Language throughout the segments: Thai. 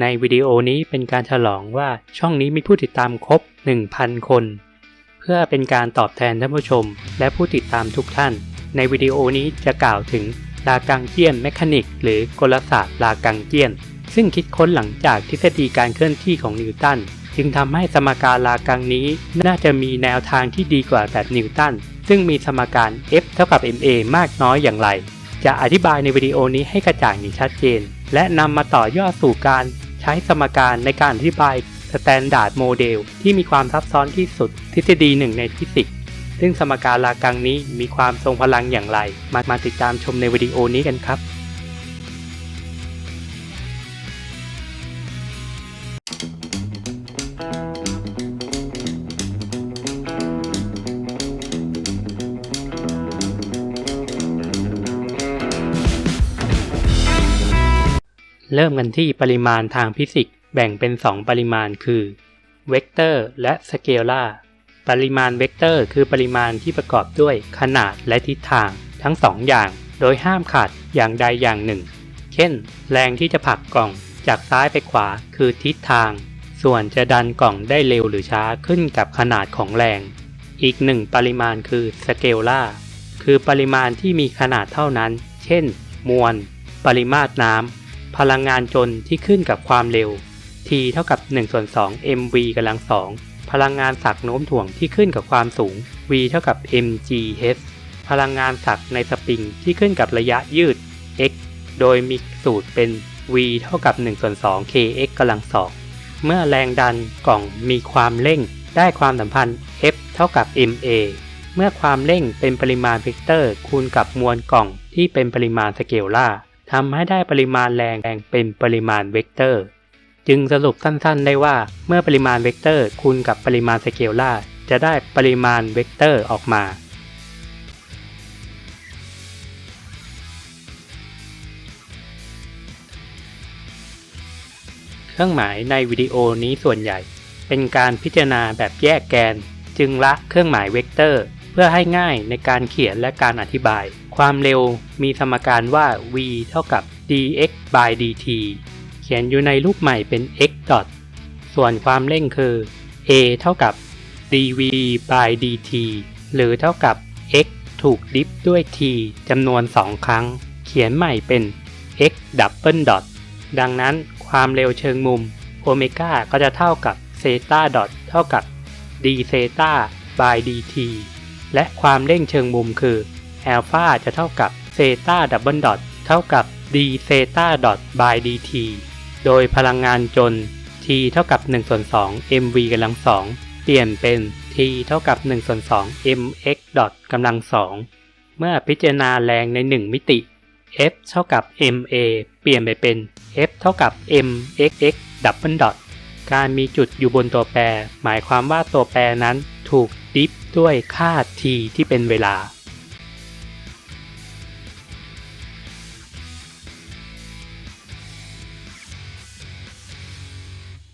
ในวิดีโอนี้เป็นการฉลองว่าช่องนี้มีผู้ติดตามครบ 1,000 คน เพื่อเป็นการตอบแทนท่านผู้ชม และผู้ติดตามทุกท่าน ในวิดีโอนี้จะกล่าวถึงลากังเจียนแมคานิก หรือกลศาสตร์ลากังเจียน ซึ่งคิดค้นหลังจากทฤษฎีการเคลื่อนที่ของนิวตันจึงทำให้สมการลากังนี้น่าจะมีแนวทางที่ดีกว่าแบบนิวตันซึ่งมีสมการ F เท่ากับ ma มากน้อยอย่างไร จะอธิบายในวิดีโอนี้ให้กระจ่างอย่างชัดเจน และนำมาต่อยอดสู่การ ใช้สมการในการอธิบายสแตนดาร์ดโมเดลที่มีความซับซ้อนที่สุดทฤษฎีหนึ่งในฟิสิกส์ซึ่งสมการลากังนี้มีความทรงพลังอย่างไร มามาติดตามชมในวิดีโอนี้กันครับ เริ่มกันที่ปริมาณทางฟิสิกส์แบ่งเป็น 2 ปริมาณคือเวกเตอร์และสเกลาปริมาณเวกเตอร์คือปริมาณที่ประกอบด้วยขนาดและทิศทางทั้ง 2 อย่าง โดยห้ามขาดอย่างใดอย่างหนึ่ง เช่น แรงที่จะผลักกล่องจากซ้ายไปขวาคือทิศทาง ส่วนจะดันกล่องได้เร็วหรือช้าขึ้นกับขนาดของแรง อีกหนึ่งปริมาณคือสเกลาคือปริมาณที่มีขนาดเท่านั้น เช่น มวล ปริมาตรน้ำ พลังงานจนที่ขึ้นกับความเร็ว t เท่ากับ1ส่วน2 mv กำลังสองพลังงานสักโน้มถ่วงที่ขึ้นกับความสูง v เท่ากับ mgh พลังงานสักในสปริงที่ขึ้นกับระยะยืด x โดยมีสูตรเป็น v เท่ากับ1ส่วน2 kx กำลังสองเมื่อแรงดันกล่องมีความเร่ง ได้ความสัมพันธ์ F เท่ากับ ma เมื่อความเร่งเป็นปริมาณเวกเตอร์คูณกับมวลกล่องที่เป็นปริมาณสเกลล่า ทำให้ได้ปริมาณแรงแรงเป็นปริมาณเวกเตอร์ จึงสรุปสั้นๆ ได้ว่าเมื่อปริมาณเวกเตอร์คูณกับปริมาณสเกลล่าจะได้ปริมาณเวกเตอร์ออกมา เครื่องหมายในวิดีโอนี้ส่วนใหญ่ เป็นการพิจารณาแบบแยกแกน จึงละเครื่องหมายเวกเตอร์ เพื่อให้ง่ายในการเขียนและการอธิบาย ความเร็วมีสมการว่า v เท่ากับ dx by dt เขียนอยู่ในรูปใหม่เป็น x dot ส่วนความเร่งคือ a เท่ากับ dv by dt หรือเท่ากับ x ถูกดิฟด้วย t จำนวน 2 ครั้ง เขียนใหม่เป็น x double dot ดังนั้นความเร็วเชิงมุมโอเมก้าก็จะเท่ากับเซตาดอทเท่ากับ d เซตา by dt และความเร่งเชิงมุมคือ อัลฟาจะเท่ากับเซตาดับเบิลดอทเท่ากับ d เซตาดอท by dt โดยพลังงานจน t เท่ากับ1ส่วน2 mv กำลังสองเปลี่ยนเป็น t เท่ากับ1ส่วน2 mx ดอทกำลังสองเมื่อพิจารณาแรงใน 1 มิติ f เท่ากับ ma เปลี่ยนไปเป็น f เท่ากับ mxx ดับเบิลดอทการมีจุดอยู่บนตัวแปร หมายความว่าตัวแปรนั้นถูกดิฟด้วยค่า t ที่เป็นเวลา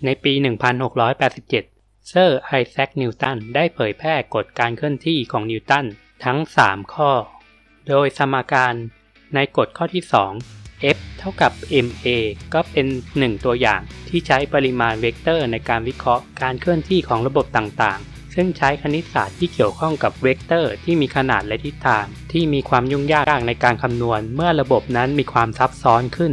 ในปี 1687 เซอร์ไอแซคนิวตันได้เผยแพร่กฎการเคลื่อนที่ของนิวตันทั้ง 3 ข้อ โดยสมการในกฎข้อที่ 2 f เท่ากับ ma ก็เป็น 1 ตัวอย่างที่ใช้ปริมาณเวกเตอร์ในการวิเคราะห์การเคลื่อนที่ของระบบต่างๆ ซึ่งใช้คณิตศาสตร์ที่เกี่ยวข้องกับเวกเตอร์ที่มีขนาดและทิศทาง ที่มีความยุ่งยากในการคำนวณเมื่อระบบนั้นมีความซับซ้อนขึ้น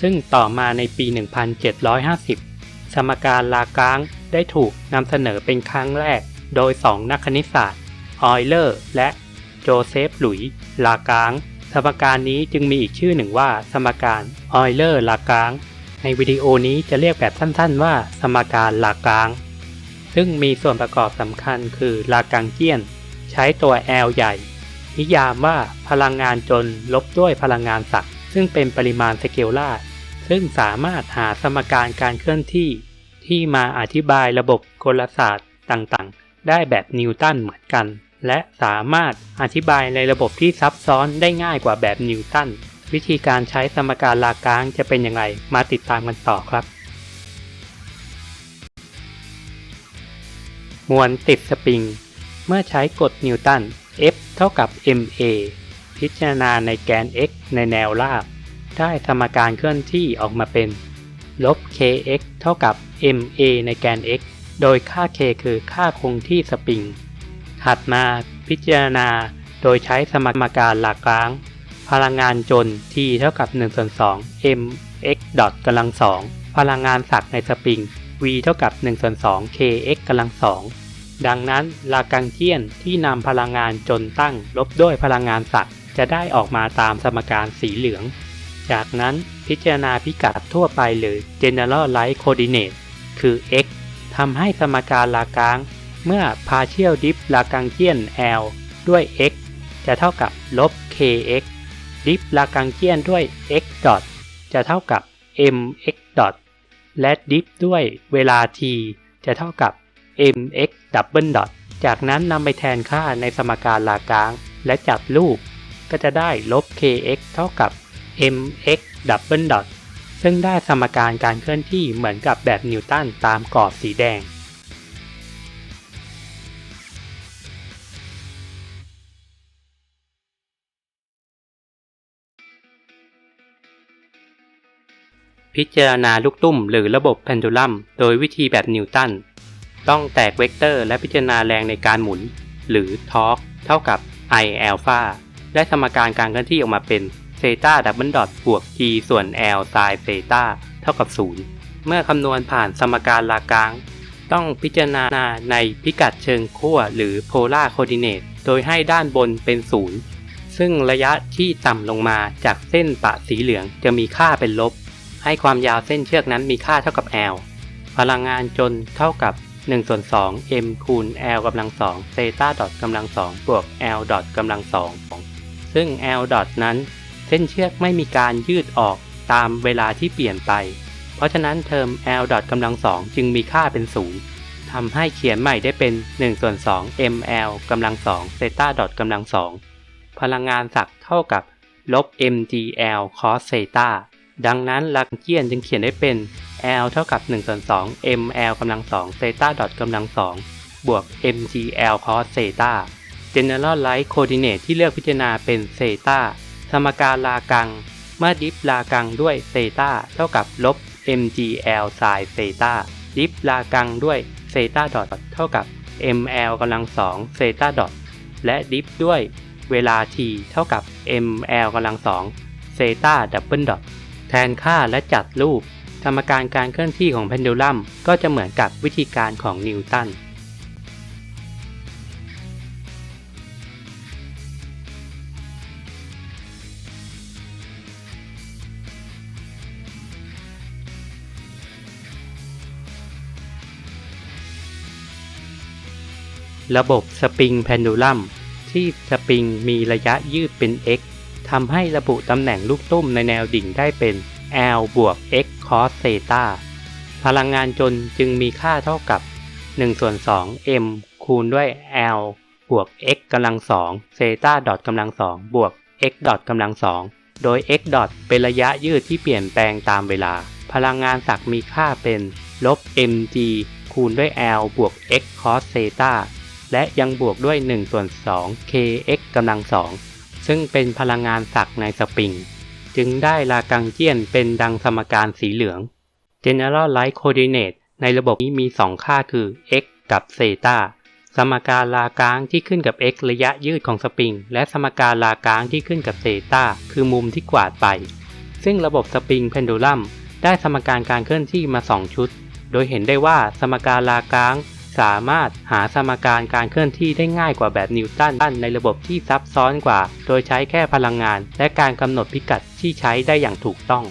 ซึ่งต่อมาในปี 1750 สมการลากางได้ถูกนำเสนอเป็นครั้งแรก โดย2นักคณิตศาสตร์ออยเลอร์และโจเซฟหลุยส์ลากางสมการนี้จึงมีอีกชื่อหนึ่งว่า สมการออยเลอร์ลากางในวิดีโอนี้จะเรียกแบบสั้นๆ ว่า สมการลากางซึ่งมีส่วนประกอบสำคัญคือลากางเจียน ใช้ตัว L ใหญ่ นิยามว่าพลังงานจนลบด้วยพลังงานศักย์ซึ่งเป็นปริมาณสเกลล่า ซึ่งสามารถหาสมการการเคลื่อนที่ ที่มาอธิบายระบบกลศาสตร์ต่างๆ ได้แบบนิวตันเหมือนกัน และสามารถอธิบายในระบบที่ซับซ้อนได้ง่ายกว่าแบบนิวตัน วิธีการใช้สมการลากางจะเป็นอย่างไรมาติดตามกันต่อครับมวลติดสปริง เมื่อใช้กฎนิวตัน F เท่ากับ ma พิจารณาในแกน x ในแนวราบ ได้สมการเคลื่อนที่ออกมาเป็นลบ kx เท่ากับ ma ในแกน x โดยค่า k คือค่าคงที่สปริง ถัดมาพิจารณาโดยใช้สมการหลากราง พลังงานจน t เท่ากับ1ส่วน2 mx ดอทกำลัง2พลังงานสักในสปริง v เท่ากับ1ส่วน2 kx กำลัง2ดังนั้นลากังเกียนที่นำพลังงานจนตั้งลบด้วยพลังงานสักจะได้ออกมาตามสมการสีเหลือง จากนั้นพิจารณาพิกัดทั่วไปหรือ general light coordinate คือ x ทำให้สมการลากาง เมื่อ partial dip ลากังเกียน L ด้วย x จะเท่ากับลบ kx ดิฟลากังเกียนด้วย x ดอทจะเท่ากับ mx ดอทและดิฟด้วยเวลา t จะเท่ากับ mx ดับเบิลดอทจากนั้นนำไปแทนค่าในสมการลากาง และจัดรูป ก็จะได้ลบ kx เท่ากับ mx ดับเบิลดอทซึ่งได้สมการการเคลื่อนที่เหมือนกับแบบนิวตันตามกรอบสีแดง พิจารณาลูกตุ้มหรือระบบเพนดูลัมโดยวิธีแบบนิวตัน ต้องแตกเวกเตอร์และพิจารณาแรงในการหมุน หรือทอร์กเท่ากับ i อ l ฟาได้สมการการเคลื่อนที่ออกมาเป็น เซตาดับเบิลดอทบวก g ส่วน l ไซน์เซตาเท่ากับ 0 เมื่อคำนวณผ่านสมการลากาง ต้องพิจารณาในพิกัดเชิงขั้วหรือ polar coordinate โดยให้ด้านบนเป็น 0 ซึ่งระยะที่ต่ำลงมาจากเส้นปะสีเหลืองจะมีค่าเป็นลบ ให้ความยาวเส้นเชือกนั้นมีค่าเท่ากับ l พลังงานจนเท่ากับ1ส่วน2 m คูณ l กำลัง2เซตาดอทกำลัง2บวก l ดอทกำลัง2ซึ่ง l ดอทนั้น ส้นเชือกไม่มีการยืดออกตามเวลาที่เปลี่ยนไป เพราะฉะนั้นเทอม l ดอทกำลัง2จึงมีค่าเป็น0ทำให้เขียนใหม่ได้เป็น1ส่วน2 ml กำลัง2เซต้าดอทกำลัง2พลังงานศักเท่ากับลบ mgl cos เซต้าดังนั้นลักเกียนจึงเขียนได้เป็น l เท่ากับ1ส่วน2 ml กำลัง2เซต้าดอทกำลัง2บวก mgl cos เซต้า general light coordinate ที่เลือกพิจารณาเป็นเซต้า สมการลากัง เมื่อดิฟลากังด้วยเซตาเท่ากับลบ mgl sin เซตาดิฟลากังด้วยเซตาดอทเท่ากับ ml กำลัง2เซตาดอทและดิฟด้วยเวลา t เท่ากับ ml กำลัง2เซตาดับเบิลดอทแทนค่าและจัดรูปกรรมการการเคลื่อนที่ของเพนดูลัมก็จะเหมือนกับวิธีการของนิวตัน ระบบสปริงเพนดูลัมที่สปริงมีระยะยืดเป็น x ทำให้ระบุตำแหน่งลูกตุ้มในแนวดิ่งได้เป็น L บวก x cos เซตาพลังงานจนจึงมีค่าเท่ากับ1ส่วน2 m คูณด้วย L บวก x กำลัง2เซตาดอทกำลัง2บวก x ดอทกำลัง2โดย x ดอทเป็นระยะยืดที่เปลี่ยนแปลงตามเวลา พลังงานศักมีค่าเป็น ลบ mg คูณด้วย L บวก x cos เซตา และยังบวกด้วย1ส่วน2 kx กำลัง2ซึ่งเป็นพลังงานศักในสปริง จึงได้ลากังเจียนเป็นดังสมการสีเหลือง General Light Coordinate ในระบบนี้มี 2 ค่าคือ x กับเซตาสมการลากางที่ขึ้นกับ x ระยะยืดของสปริง และสมการลากางที่ขึ้นกับเซตาคือมุมที่กวาดไป ซึ่งระบบสปริงเพนดูลัมได้สมการการเคลื่อนที่มา 2 ชุด โดยเห็นได้ว่าสมการลากาง สามารถหาสมการการเคลื่อนที่ได้ง่ายกว่าแบบนิวตันในระบบที่ซับซ้อนกว่า โดยใช้แค่พลังงาน และการกำหนดพิกัดที่ใช้ได้อย่างถูกต้อง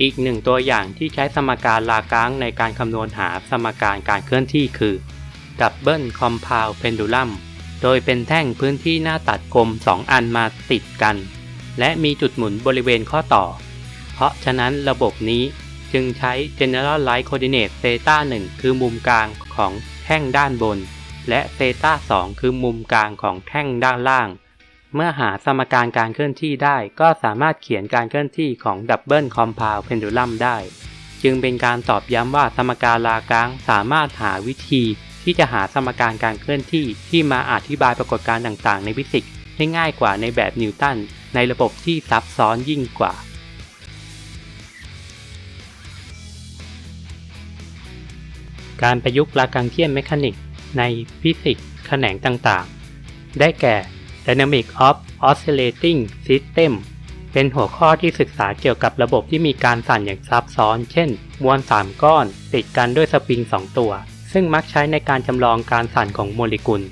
อีกหนึ่งตัวอย่างที่ใช้สมการลากางในการคำนวณหาสมการการเคลื่อนที่คือ Double Compound Pendulum โดยเป็นแท่งพื้นที่หน้าตัดกลม 2 อันมาติดกัน และมีจุดหมุนบริเวณข้อต่อ เพราะฉะนั้นระบบนี้จึงใช้ General Light Coordinate Theta 1 คือมุมกลางของแท่งด้านบน และ Theta 2คือมุมกลางของแท่งด้านล่าง เมื่อหาสมการการเคลื่อนที่ได้ก็สามารถเขียนการเคลื่อนที่ของ Double Compound Pendulum ได้ จึงเป็นการตอบย้ำว่าสมการลากางสามารถหาวิธี ที่จะหาสมการการเคลื่อนที่ที่มาอธิบายปรากฏการณ์ต่างๆ ในฟิสิกส์ให้ง่ายกว่าในแบบนิวตัน ในระบบที่ซับซ้อนยิ่งกว่า การประยุกต์ลากังเคียนเมคานิกในฟิสิกส์แขนงต่างๆ ได้แก่ Dynamic of Oscillating System เป็นหัวข้อที่ศึกษาเกี่ยวกับระบบที่มีการสั่นอย่างซับซ้อน เช่น มวล 3 ก้อน ติดกันด้วยสปริง 2 ตัว ซึ่งมักใช้ในการจำลองการสั่นของโมเลกุล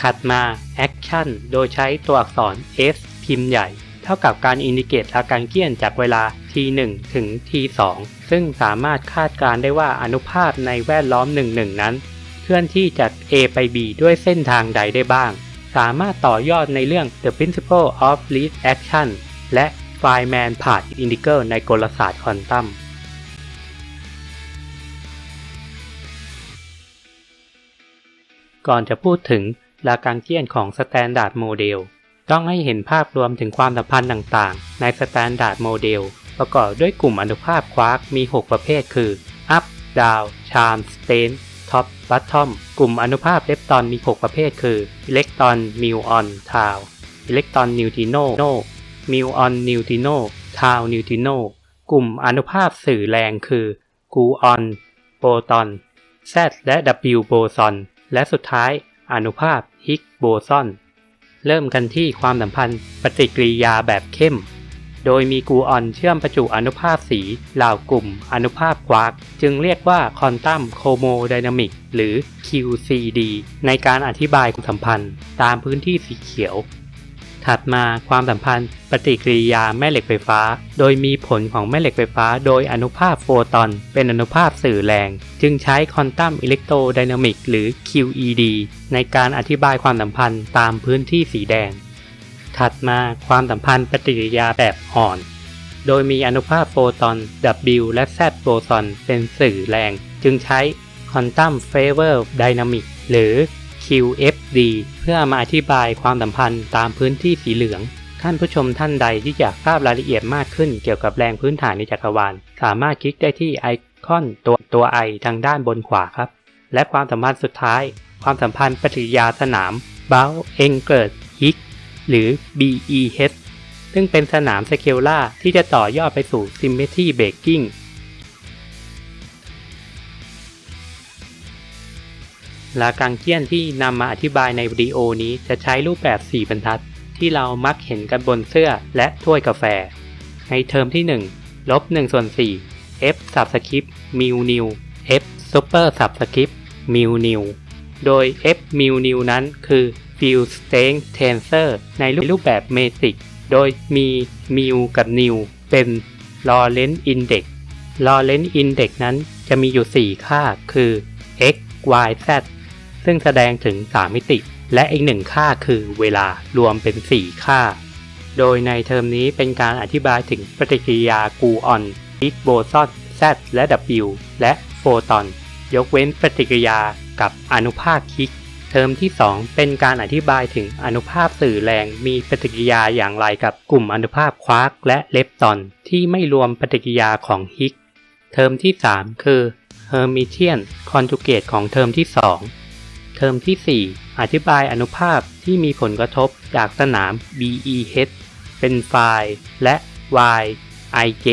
ถัดมา Action โดยใช้ตัวอักษร S พิมพ์ใหญ่ เท่ากับการอินดิเกตอาการเกียนจากเวลา t1 ถึง t2 ซึ่งสามารถคาดการได้ว่าอนุภาคในแวดล้อม 11 นั้น เคลื่อนที่จาก A ไป B ด้วยเส้นทางใดได้บ้าง สามารถต่อยอดในเรื่อง The Principle of Least Action และ Feynman Path Integral ในกลศาสตร์ควอนตัมก่อนจะพูดถึงลากังเกียนของ Standard Model ต้ ต้องให้เห็นภาพรวมถึงความสัมพันธ์ต่างๆ ใน Standard Model ประกอบด้วยกลุ่มอนุภาคควาร์กมี 6 ประเภทคือ Up Down Charm Stain Top Bottom กลุ่มอนุภาคเลปตอนมี 6 ประเภทคืออิเล็กตรอนมิวออนทาวอิเล็กตรอนนิวติโนมิวออนนิวติโนทาวนิวติโนกลุ่มอนุภาคสื่อแรงคือกูออนโปรตอน Z และ W โบซอนและสุดท้ายอนุภาคฮิกโบซอน เริ่มกันที่ความสัมพันธ์ปฏิกิริยาแบบเข้ม โดยมีกูออนเชื่อมประจุอนุภาคสีเหล่ากลุ่มอนุภาคควาร์กจึงเรียกว่าคอนตัมโคโมไดนามิกหรือ QCD ในการอธิบายความสัมพันธ์ ตามพื้นที่สีเขียว ถัดมาความสัมพันธ์ปฏิกิริยาแม่เหล็กไฟฟ้า โดยมีผลของแม่เหล็กไฟฟ้า โดยอนุภาคโฟตอน เป็นอนุภาคสื่อแรง จึงใช้ควอนตัมอิเล็กโทรไดนามิกหรือ QED ในการอธิบายความสัมพันธ์ตามพื้นที่สีแดง ถัดมาความสัมพันธ์ปฏิกิริยาแบบอ่อน โดยมีอนุภาคโฟตอน W และ Z โบซอนเป็นสื่อแรง จึงใช้ควอนตัมเฟเวอร์ไดนามิกหรือ QFD เพื่อมาอธิบายความสัมพันธ์ตามพื้นที่สีเหลือง ท่านผู้ชมท่านใดที่อยากทราบรายละเอียดมากขึ้นเกี่ยวกับแรงพื้นฐานในจักรวาล สามารถคลิกได้ที่ไอคอนตัวตัว I ทางด้านบนขวาครับ และความสัมพันธ์สุดท้าย ความสัมพันธ์ปฏิกิริยาสนาม b o u e n g e r Higgs หรือ BEH ซึ่งเป็นสนามสเคลล่าที่จะต่อยอดไปสู่ Symmetry Breaking ลากังเกียนที่นำมาอธิบายในวิดีโอนี้จะใช้รูปแบบ 4 บรรทัด ที่เรามักเห็นกันบนเสื้อและถ้วยกาแฟ ในเทอมที่ 1 ลบ1ส่วน4 f สับสคริปมิวนิว f super สับสคริปมิวนิวโดย f มิวนิวนั้นคือ field strength tensor ในรูปแบบเมตริก โดยมีมิวกับนิวเป็น Lorentz index Lorentz index นั้นจะมีอยู่ 4 ค่าคือ x y z ซึ่งแสดงถึง 3 มิติ และอีกหนึ่งค่าคือเวลารวมเป็น 4 ค่า โดยในเทอมนี้เป็นการอธิบายถึงปฏิกิริยากูออนฮิกโบซอน Z และ W และโฟตอน ยกเว้นปฏิกิริยากับอนุภาคฮิก เทอมที่ 2 เป็นการอธิบายถึงอนุภาคสื่อแรงมีปฏิกิริยาอย่างไรกับกลุ่มอนุภาคควาร์กและเลปตอน ที่ไม่รวมปฏิกิริยาของฮิก เทอมที่ 3 คือ Hermitian Conjugate ของเทอมที่ 2 เทอมที่ 4 อธิบายอนุภาคที่มีผลกระทบจากสนาม BEH เป็นไฟล์และ Y IJ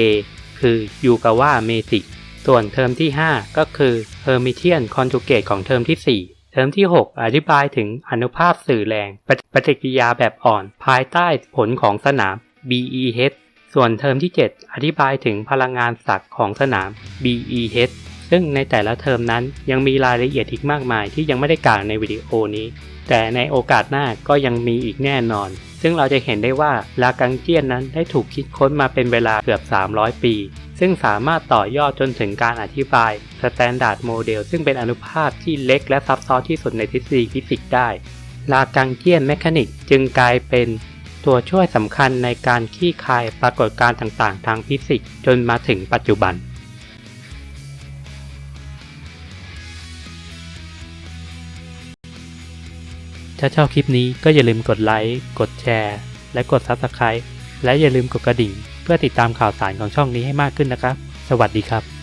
คือยูกาว่าเมติกส่วนเทอมที่ 5 ก็คือ Hermitian Conjugate ของเทอมที่ 4 เทอมที่ 6 อธิบายถึงอนุภาคสื่อแรงปฏิปฏิกิริยาแบบอ่อนภายใต้ผลของสนาม BEH ส่วนเทอมที่ 7 อธิบายถึงพลังงานศักย์ของสนาม BEH ซึ่งในแต่ละเทอมนั้นยังมีรายละเอียดอีกมากมายที่ยังไม่ได้กล่าวในวิดีโอนี้ แต่ในโอกาสหน้าก็ยังมีอีกแน่นอน ซึ่งเราจะเห็นได้ว่าลากังเจียนนั้นได้ถูกคิดค้นมาเป็นเวลาเกือบ 300 ปี ซึ่งสามารถต่อยอดจนถึงการอธิบายสแตนดาร์ดโมเดลซึ่งเป็นอนุภาคที่เล็กและซับซ้อนที่สุดในทฤษฎีฟิสิกส์ได้ลากังเจียนแมคานิกจึงกลายเป็นตัวช่วยสำคัญในการขี้คายปรากฏการณ์ต่างๆ ทางฟิสิกส์จนมาถึงปัจจุบัน ถ้าชอบคลิปนี้ก็อย่าลืมกดไลค์ กดแชร์ และกด Subscribe และอย่าลืมกดกระดิ่ง เพื่อติดตามข่าวสารของช่องนี้ให้มากขึ้นนะครับ สวัสดีครับ